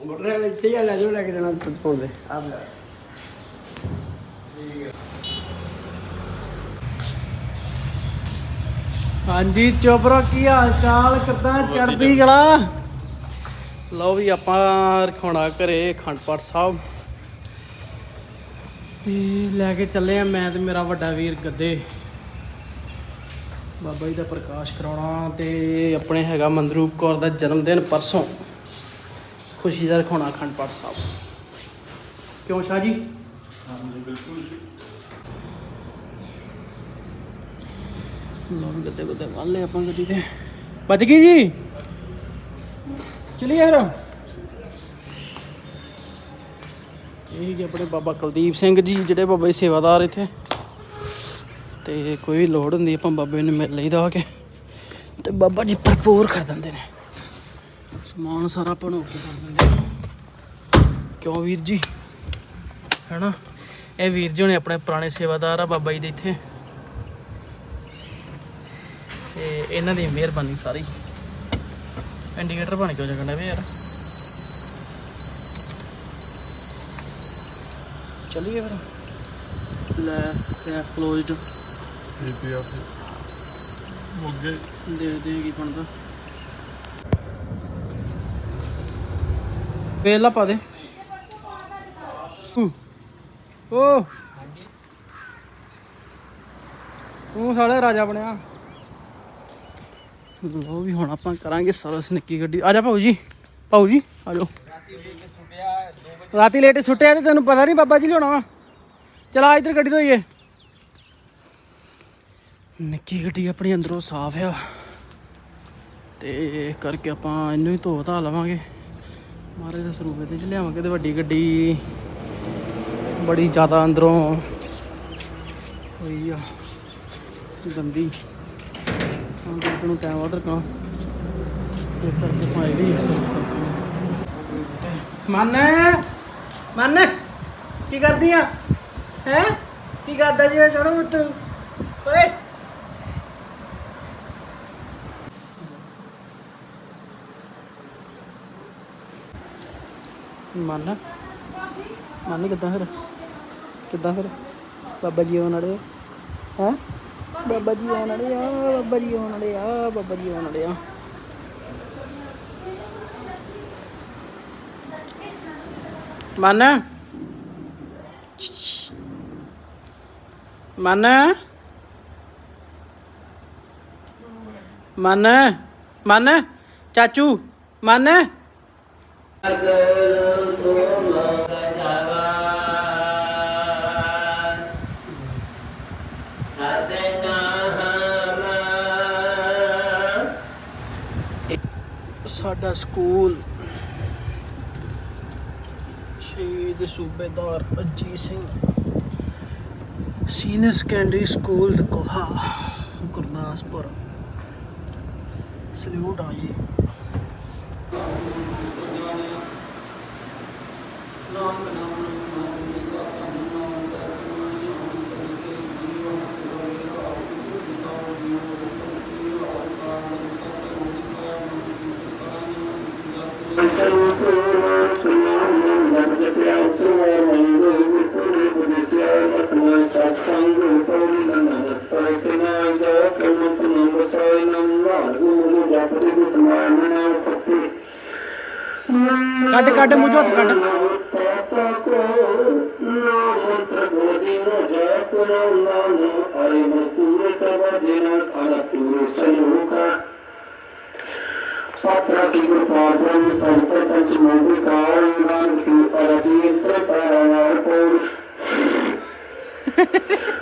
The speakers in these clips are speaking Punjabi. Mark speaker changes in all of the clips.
Speaker 1: ਮੋਟਰ ਇੱਥੇ ਹੀ ਲੈ ਜਾਓ ਲੈ ਕੇ ਜਾਣਾ ਪਾਉਂਦੇ ਆਪ ਲੈ ਹਾਂਜੀ ਚੋਬਰਾ ਕੀ ਹਾਲ ਚਾਲ? ਕਿੱਦਾਂ ਚੜਦੀ ਗਲਾ ਲਓ ਵੀ ਆਪਾਂ ਰਖਾਉਣਾ ਘਰੇ ਅਖੰਡ ਪਾਠ ਸਾਹਿਬ। ਤੇ ਲੈ ਕੇ ਚੱਲੇ ਆ ਮੈਂ ਤੇ ਮੇਰਾ ਵੱਡਾ ਵੀਰ ਗੱਦੇ। ਬਾਬਾ ਜੀ ਦਾ ਪ੍ਰਕਾਸ਼ ਕਰਾਉਣਾ ਤੇ ਆਪਣੇ ਹੈਗਾ ਮਨਰੂਪ ਕੌਰ ਦਾ ਜਨਮ ਦਿਨ ਪਰਸੋਂ। ਖੁਸ਼ੀ ਦਾ ਰਖਾਉਣਾ ਅਖੰਡ ਪਾਠ ਸਾਹਿਬ। ਕਿਉਂ ਸ਼ਾਹ ਜੀ? ਲੋ ਵੀ ਗੱਦੇ ਗੱਦੇ ਮੰਨ ਲਏ ਆਪਾਂ ਗੱਡੀ ਤੇ। ਬਚ ਗਈ ਜੀ? ਚਲੀ ਯਾਰ ਇਹ ਜੀ ਆਪਣੇ ਬਾਬਾ ਕੁਲਦੀਪ ਸਿੰਘ ਜੀ ਜਿਹੜੇ ਬਾਬਾ ਜੀ ਸੇਵਾਦਾਰ ਇੱਥੇ। ਤੇ ਕੋਈ ਵੀ ਲੋੜ ਹੁੰਦੀ ਆਪਾਂ ਬਾਬੇ ਨੂੰ ਮਿਲ ਲਈਦਾ ਆ ਕੇ। ਤੇ ਬਾਬਾ ਜੀ ਭਰਪੂਰ ਕਰ ਦਿੰਦੇ ਨੇ। ਸਮਾਨ ਸਾਰਾ ਬਣੋ ਕੇ ਕਰ ਦਿੰਦੇ ਨੇ। ਕਿਉਂ ਵੀਰ ਜੀ? ਹੈਨਾ? ਇਹ ਵੀਰ ਜੀ ਨੇ ਆਪਣੇ ਪੁਰਾਣੇ ਸੇਵਾਦਾਰ ਆ ਬਾਬਾ ਜੀ ਦੇ ਇੱਥੇ। ਤੇ ਇਹਨਾਂ ਦੀ ਮਿਹਰਬਾਨੀ ਸਾਰੀ। ਇੰਡੀਕੇਟਰ ਬਣ ਕਿਉਂ ਜਗਣਾ ਵੇ ਯਾਰ। ਚਲਿਏ ਫਿਰ। ਲੈ ਕੈਫ ਕਲੋਜ਼ਡ
Speaker 2: ਪੀਪੀ ਆਫਿਸ ਮੋਗੇ
Speaker 1: ਦੇ ਦੇ ਕੀ ਬਣਦਾ? ਵੇਲਾ ਪਾ ਦੇ। ਓ ਤੂੰ ਸਾਲੇ ਰਾਜਾ ਬਣਿਆ। ਲੋ ਵੀ ਹੁਣ ਆਪਾਂ ਕਰਾਂਗੇ ਸਰਵਿਸ ਨਿੱਕੀ ਗੱਡੀ। ਆ ਜਾ ਭਾਊ ਜੀ। ਭਾਊ ਜੀ, ਆ ਜਾਓ। ਰਾਤੀ ਲੇਟ ਸੁੱਟਿਆ ਤੇ ਤੈਨੂੰ ਪਤਾ ਨਹੀਂ ਬਾਬਾ ਜੀ ਲਿਆਉਣਾ ਵਾ। ਚਲਾ ਇੱਧਰ ਗੱਡੀ ਧੋਈਏ ਨਿੱਕੀ ਗੱਡੀ ਆਪਣੀ ਅੰਦਰੋਂ ਸਾਫ਼ ਆ। ਤੇ ਕਰਕੇ ਆਪਾਂ ਇਹਨੂੰ ਹੀ ਧੋ ਧਾ ਲਵਾਂਗੇ। ਮਾਰੇ ਦੇ ਸਰੂਪੇ ਤੇ ਚ ਲਿਆਵਾਂਗੇ ਤੇ ਵੱਡੀ ਗੱਡੀ ਬੜੀ ਜ਼ਿਆਦਾ ਅੰਦਰੋਂ ਹੋਈ ਆ, ਗੰਦੀ। ਹਾਂ ਤੇ ਨੂੰ ਟਾਈਮ ਆਰਡਰ ਕਰਾਂ ਇਹ ਕਰਕੇ ਪਾਈ ਵੀ ਮਨ ਮਨ, ਕੀ ਕਰਦੀ ਆ? ਹੈ? ਕੀ ਕਰਦਾ ਜੀ ਸੋਣੂ ਤੂੰ ਓਏ! ਮੰਨ। ਮਨ ਕਿੱਦਾਂ ਫਿਰ? ਕਿੱਦਾਂ ਫਿਰ? ਬਾਬਾ ਜੀ ਆਉਣ ਵਾਲੇ ਹੈ? ਬਾਬਾ ਜੀ ਆਉਣ ਵਾਲੇ ਆ, ਬਾਬਾ ਜੀ ਆਉਣ ਵਾਲੇ ਆ, ਬਾਬਾ ਜੀ ਆਉਣ ਵਾਲੇ ਆ। ਮਨ। ਮਨ। ਮਨ। ਮਨ। ਚਾਚੂ, ਮਨ। ਸਾਡਾ ਸਕੂਲ ਸ਼ਹੀਦ ਸੂਬੇਦਾਰ Ajit Singh senior secondary school Koha Gurdaspur salute ਆ ਜੀ ਕੱਢ ਕੱਢ ਮੂੰਹ ਹੱਥ ਕੱਢ
Speaker 3: ਸਾਤਰਾ ਕੀ ਗੁਰਪਾਲ ਸਿੰਘ ਪੰਚੇ ਪੰਚ ਮੋਹਨ ਕਾਲ ਨਾਮ ਕੀ ਅਰਦੀ ਇੰਤਰ ਪਾਰਾਵਾਰ ਕੋਲ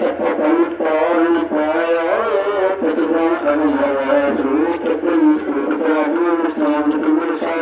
Speaker 3: ਪਪਨ ਪਾਲ ਪਾਇਆ ਪਤਵਾ ਅਨੁਭਵਾ ਸੂਤ ਪ੍ਰਿੰਸ
Speaker 4: ਪ੍ਰਾਪੂ ਨਾਮ ਤੁਮ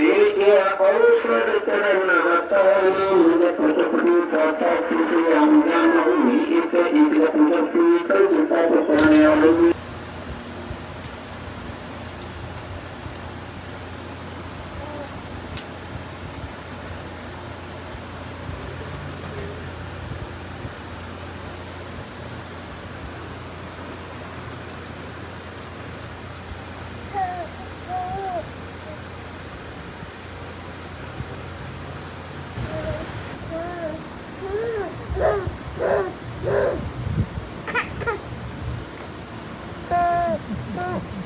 Speaker 4: Thank you. Oh.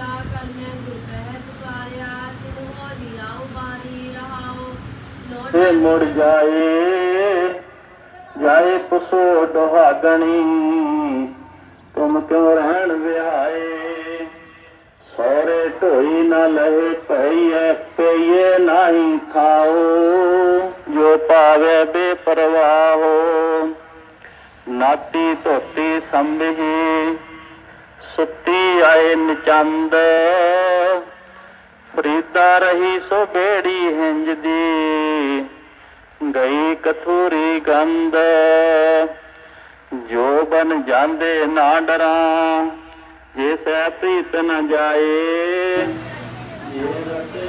Speaker 4: ਪੁਜਾ ਕਰ ਮੈਂ ਗੁਰ ਕਹਿ ਪੁਕਾਰਿਆ ਤਿਨ ਹੋਲੀ ਆਉ ਬਾਰੀ ਰਹਾਓ।
Speaker 3: ਤੇ ਮੁੜ ਜਾਏ ਜਾਏ ਪੁਸੋ ਦੁਹਾਗਣੀ ਤੁਮ ਕਿਉ ਰਹਿਣ ਵਿਹਾਏ ਸੋਰੇ ਢੋਈ ਨਾ ਲਹੇ ਪਈਏ ਪਈਏ ਨਹੀਂ ਖਾਓ ਜੋ ਪਾਵੇ ਬੇਪਰਵਾਹੋ। ਨਾਤੀ ਧੋਤੀ ਸੰਭੀ ਸੁੱਤੀ ਆਏ ਨਚੰਦ। ਫਰੀਦਾ ਰਹੀ ਸੋ ਬੇੜੀ ਹਿੰਜਦੀ। ਗਈ ਕਥੂਰੀ ਗੰਦ। ਜੋ ਬਨ ਜਾਂਦੇ ਨਾ ਡਰਾਂ, ਜੇ ਸੈ ਪ੍ਰੀਤ ਨ ਜਾਏ। ਜੇ ਰਤੇ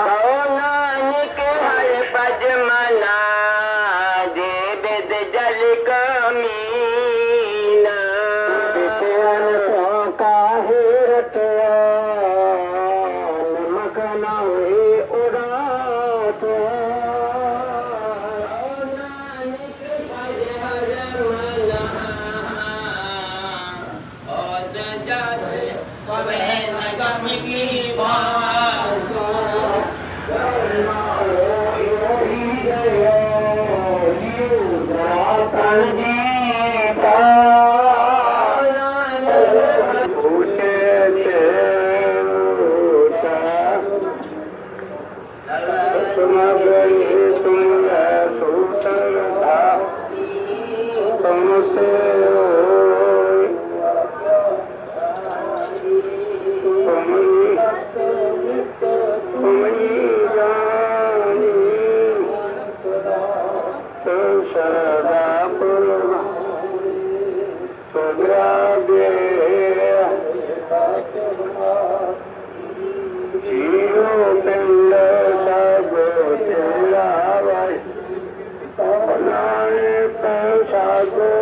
Speaker 3: ਪੈਸਾ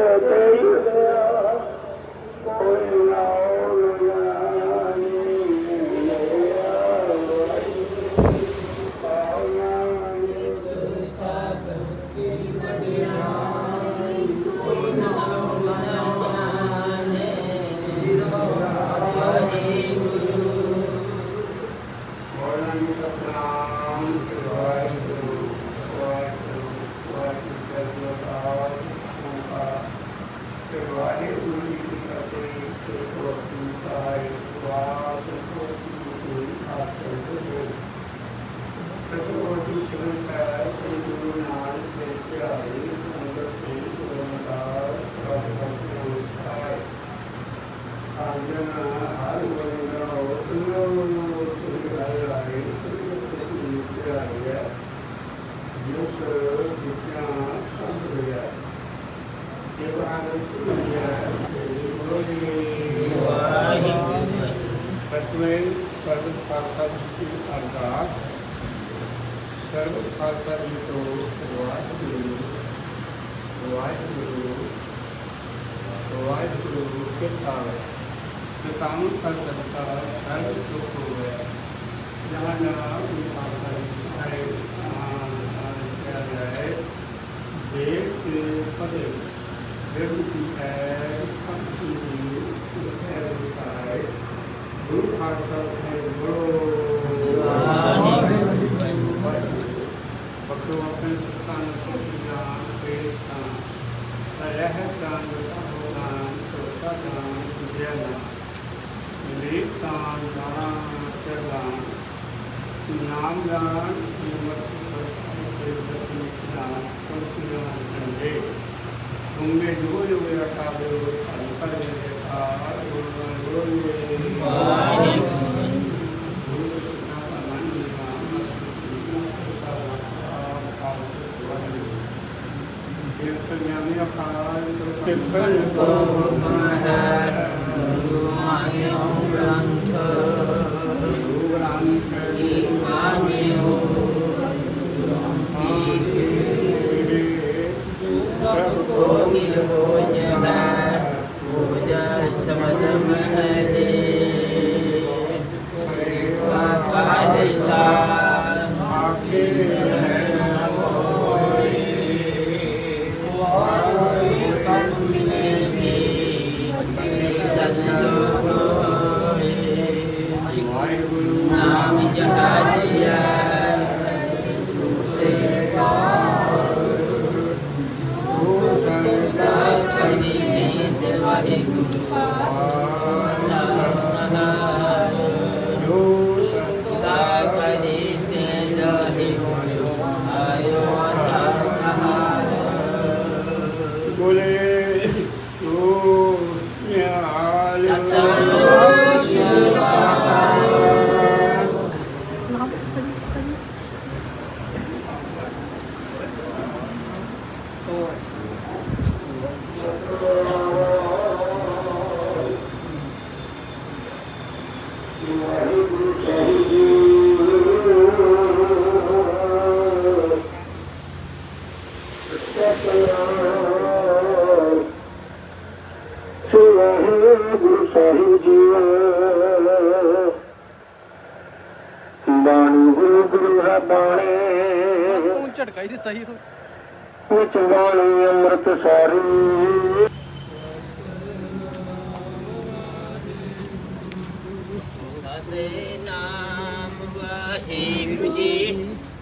Speaker 2: ਵਾਹਿਗੁਰੂ ਵਾਹਿਗੁਰੂ ਜੀ ਕੀ ਫਤਿਹ ਤੇ ਕੋਟੀ ਪਾਈ ਵਾਹਿਗੁਰੂ ਜੀ ਕੀ ਫਤਿਹ ਤਤੋਜੀ ਸ਼ਰਤਾ ਸ੍ਰੀ ਗੁਰੂ ਨਾਨਕ ਦੇਵ ਪਿਆਰੇ ਸੰਗਤ ਦੇ ਗੁਰਮਤਾਰ ਪ੍ਰਭੂ ਸਾਹਿਬ ਆਜਨਾ ਹਰ ਵਰਿੰਦਾ ਉਤਨੋ ਸ੍ਰੀ ਰਾਏ ਰਾਏ ਸ੍ਰੀ ਗੁਰੂ ਪਿਆਰੇ ਜਿਸ ਵਿਚਾਂ ਸੰਗਿਆ ਇਹ ਆਨੰਦ ਸੁਣਿਆ ਗੁਰੂ ਜੀ ਵਾਹਿਗੁਰੂ ਪਤਵੇਂ ਸਰਬ ਖਾਲਸਾ ਜੀ ਕੀ ਅਰਦਾਸ ਸਰਬ ਖਾਲਸਾ ਜੀ ਤੋਂ ਵਾਹਿਗੁਰੂ ਵਾਹਿਗੁਰੂ ਵਾਹਿਗੁਰੂ ਕਿਰਪਾ ਤੇ ਕਾਨੂੰਨ ਕਰ ਸਕਤਾ ਸਰਬ ਸੁਖ ਹੋਵੇ ਜਹਾਂ ਜਹਾਂ ਵੀ ਖਾਲਸਾ ਜੀ ਸਾਰੇ ਆਨ ਆਨ ਕਿਹਾ ਜਾਏ ਦੇਵ ਆਪਣੇ ਸਤਾਨ ਸੁਖਿਆਨ ਪੇਸ਼ਤਾਨ ਰਹਿਤ ਦਾਨ ਸਭੋਦਾਨ ਸੋਤਾ ਦਾਨ ਵਿਦਿਆਨ ਚਰਦਾਨ ਨਾਮ ਦਾਨ, ਸ੍ਰੀਮਤ ਸਰਸਵਤੀ ਦੇਵਤੀ ਦਾਨ ਕੁਲਪੀਦਾਨ ਚੰਦੇ ਤੁਮੇ ਜੋ ਜੋ ਰਖਾ ਦੇ ਅੰਤਰ ਦੇ ਆਰ ਗੁਰੂ ਗੁਰੂ ਵਾਹਿਗੁਰੂ ਕਿਰਪਨ ਕੋ ਮਹੈ ਗੁਰੂ ਆਇਓ ਗ੍ਰੰਥ ਨੀਂਦ
Speaker 5: ਵਾਹਿਗੁਰੂ ਜੋ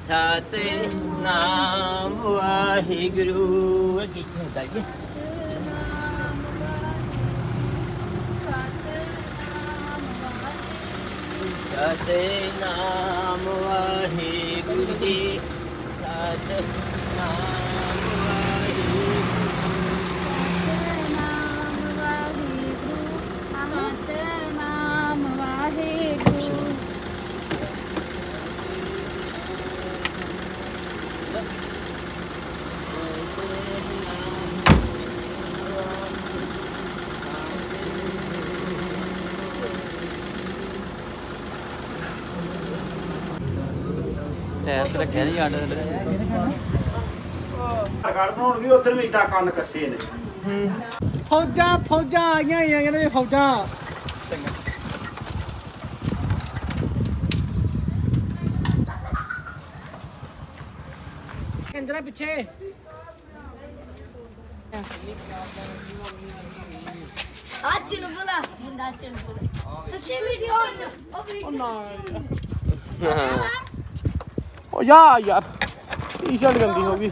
Speaker 5: ਸਤਨਾਮ ਵਾਹਿਗੁਰੂ। ਜੀ ਦਾਈਏ ਸਤਨਾਮ ਵਾਹਿਗੁਰੂ ਜੀ ਸਤਨਾਮ ਵਾਹਿਗੁਰੂ
Speaker 6: ਸਤਨਾਮ ਵਾਹਿਗੁਰੂ
Speaker 5: ਪੈਰ ਤੇ ਰੱਖਿਆ ਨਹੀਂ ਆਟਾ
Speaker 7: ਘਰ ਬਣਾਉਣ ਵੀ ਉਧਰ ਵੀ ਇਦਾਂ ਕੰਨ ਕੱਸੇ ਨੇ।
Speaker 8: ਫੌਜਾਂ ਫੌਜਾਂ ਆਈਆਂ ਹੀ ਆ ਕਹਿੰਦੇ ਫੌਜਾਂ। ਕੰਜਰਾ ਪਿੱਛੇ।
Speaker 9: ਅੱਜ ਨੂੰ ਬੁਲਾ ਮੁੰਡਾ ਚੱਲ ਬੁਲਾ ਸੱਚੀ ਵੀਡੀਓ ਉਹ ਵੀਡੀਓ।
Speaker 8: ਨਾ।
Speaker 1: ਉਹ ਯਾ ਯਾਰ ਟੀ-ਸ਼ਰਟ ਗੰਦੀ ਹੋ ਗਈ